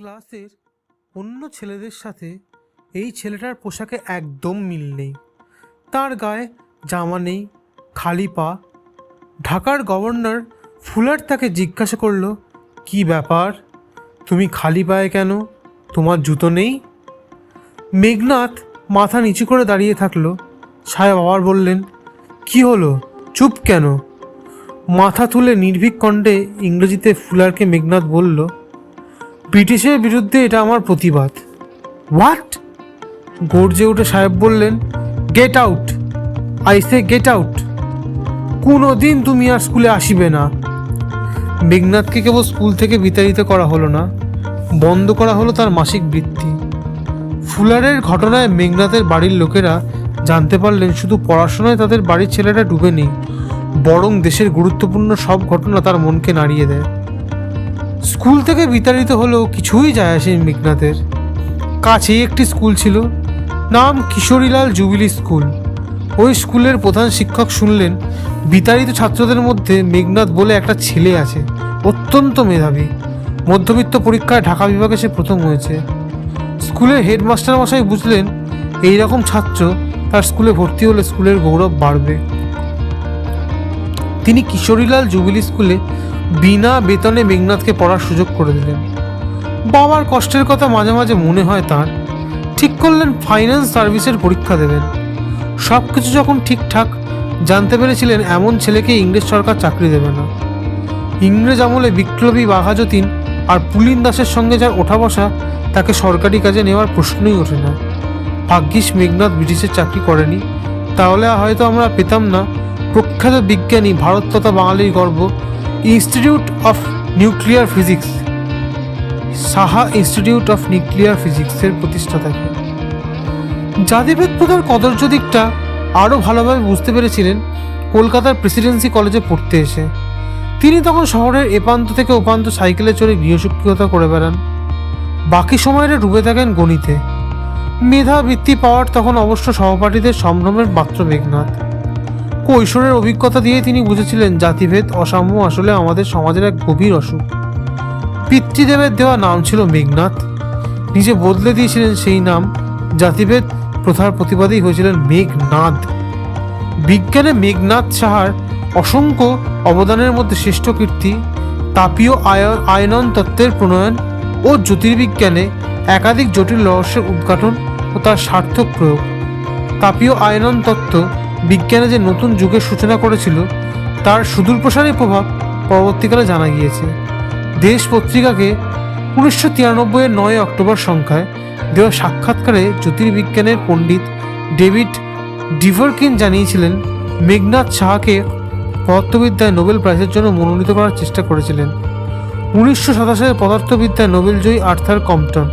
ক্লাসের অন্য ছেলেদের সাথে এই ছেলেটার পোশাকে একদম মিল নেই। তার গায়ে জামা নেই, খালি পা। ঢাকার গভর্নর ফুলার তাকে জিজ্ঞাসা করল, কি ব্যাপার? তুমি খালি পায়ে কেন? তোমার জুতো নেই? মেঘনাথ মাথা নিচু করে দাঁড়িয়ে থাকল। সাহেব আবার বললেন, কি হলো? চুপ কেন? মাথা তুলে নির্ভীক কণ্ঠে ইংরেজিতে ফুলারকে মেঘনাথ বলল ব্রিটিশের বিরুদ্ধে এটা আমার প্রতিবাদ। হোয়াট গর্জে উঠে সাহেব বললেন get out I say get out কোনো দিন তুমি আর স্কুলে আসিবে না। মেঘনাথকে কেবল স্কুল থেকে বিতাড়িত করা হলো না বন্ধ করা হলো তার মাসিক বৃত্তি। ফুলারের ঘটনায় মেঘনাথের বাড়ির লোকেরা জানতে পারলেন শুধু পড়াশোনায় তাদের বাড়ির ছেলেটা ডুবে নেই বরং দেশের গুরুত্বপূর্ণ সব ঘটনা তার মনকে নাড়িয়ে দেয়। স্কুল থেকে বিতাড়িত হলেও কিছুই যায় আসে মেঘনাথের। কাছেই একটি স্কুল ছিল, নাম কিশোরীলাল জুবিলি স্কুল। ওই স্কুলের প্রধান শিক্ষক শুনলেন, বিতাড়িত ছাত্রদের মধ্যে মেঘনাথ বলে একটা ছেলে আছে, অত্যন্ত মেধাবী। মধ্যবিত্ত পরীক্ষায় ঢাকা বিভাগে সে প্রথম হয়েছে। স্কুলের হেডমাস্টার মশাই বুঝলেন, এই রকম ছাত্র তার স্কুলে ভর্তি হলে স্কুলের গৌরব বাড়বে। তিনি কিশোরীলাল জুবিলি স্কুলে বিনা বেতনে মেঘনাথকে পড়ার সুযোগ করে দিলেন। বাবার কষ্টের কথা মাঝে মাঝে মনে হয় তার। ঠিক করলেন ফাইন্যান্স সার্ভিসের পরীক্ষা দেবেন। সব কিছু যখন ঠিকঠাক, জানতে পেরেছিলেন এমন ছেলেকে ইংরেজ সরকার চাকরি দেবে না। ইংরেজ আমলে বিপ্লবী বাঘাযতীন আর পুলিন দাসের সঙ্গে যার ওঠা বসা, তাকে সরকারি কাজে নেওয়ার প্রশ্নই ওঠে না। ভাগ্যিস মেঘনাথ ব্রিটিশের চাকরি করেনি। তাহলে হয়তো আমরা পেতাম না। প্রখ্যাত বিজ্ঞানী ভারত তথা বাঙালির গর্ব। Institute of Nuclear Physics Saha Institute of Nuclear ফিজিক্সের প্রতিষ্ঠাতা জাতিভেদ প্রথার কদর্য দিকটা আরও ভালোভাবে বুঝতে পেরেছিলেন কলকাতার প্রেসিডেন্সি কলেজে পড়তে এসে। তিনি তখন শহরের এপান্ত থেকে ওপান্ত সাইকেলে চড়ে গৃহশিক্ষকতা করে বেড়ান। বাকি সময়টা ডুবে থাকেন গণিতে। মেধা বৃত্তি পাওয়ার তখন অবশ্য সহপাঠীদের সম্ভ্রমের মাত্র মেঘনাথ। কৈশোরের অভিজ্ঞতা দিয়ে তিনি বুঝেছিলেন জাতিভেদ অসাম্য আসলে আমাদের সমাজের এক গভীর অসুখ। পিতৃদেবের দেওয়া নাম ছিল মেঘনাথ। নিজে বদলে দিয়েছিলেন সেই নাম। জাতিভেদ প্রথার প্রতিবাদী হয়েছিলেন মেঘনাদ। বিজ্ঞানে মেঘনাথ সাহার অসংখ্য অবদানের মধ্যে শ্রেষ্ঠ কীর্তি, তাপীয় আয়- আয়নন তত্ত্বের প্রণয়ন ও জ্যোতির্বিজ্ঞানে একাধিক জটিল রহস্যের উদ্ঘাটন ও তার সার্থক প্রয়োগ। তাপীয় আয়নন তত্ত্ব বিজ্ঞানে যে নতুন যুগের সূচনা করেছিল, তার সুদূর প্রসারী প্রভাব পরবর্তীকালে জানা গিয়েছে। দেশ পত্রিকাকে উনিশশো তিরানব্বইয়ের নয় অক্টোবর সংখ্যায় দেওয়া সাক্ষাৎকারে জ্যোতির্বিজ্ঞানের পণ্ডিত ডেভিড ডিভারকিন জানিয়েছিলেন, মেঘনাথ সাহাকে পদার্থবিদ্যায় নোবেল প্রাইজের জন্য মনোনীত করার চেষ্টা করেছিলেন। উনিশশো সাতাশের পদার্থবিদ্যায় নোবেলজয়ী আর্থার কম্পটন।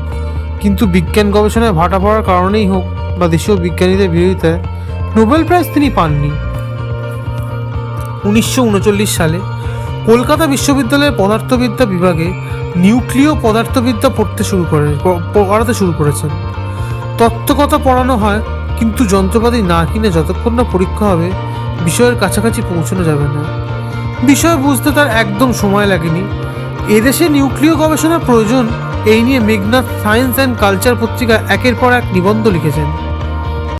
কিন্তু বিজ্ঞান গবেষণায় ভাটা পড়ার কারণেই হোক বা দেশীয় বিজ্ঞানীদের বিরোধিতায় নোবেল প্রাইজ তিনি পাননি। উনিশশো উনচল্লিশ সালে কলকাতা বিশ্ববিদ্যালয়ের পদার্থবিদ্যা বিভাগে নিউক্লিয় পদার্থবিদ্যা পড়তে শুরু করে পড়াতে শুরু করেছেন। তত্ত্বকথা পড়ানো হয়, কিন্তু যন্ত্রপাতি না কিনে যতক্ষণ না পরীক্ষা হবে, বিষয়ের কাছাকাছি পৌঁছানো যাবে না। বিষয় বুঝতে তার একদম সময় লাগেনি। এদেশে নিউক্লিয় গবেষণার প্রয়োজন এই নিয়ে মেঘনাথ সায়েন্স অ্যান্ড কালচার পত্রিকা একের পর এক নিবন্ধ লিখেছেন।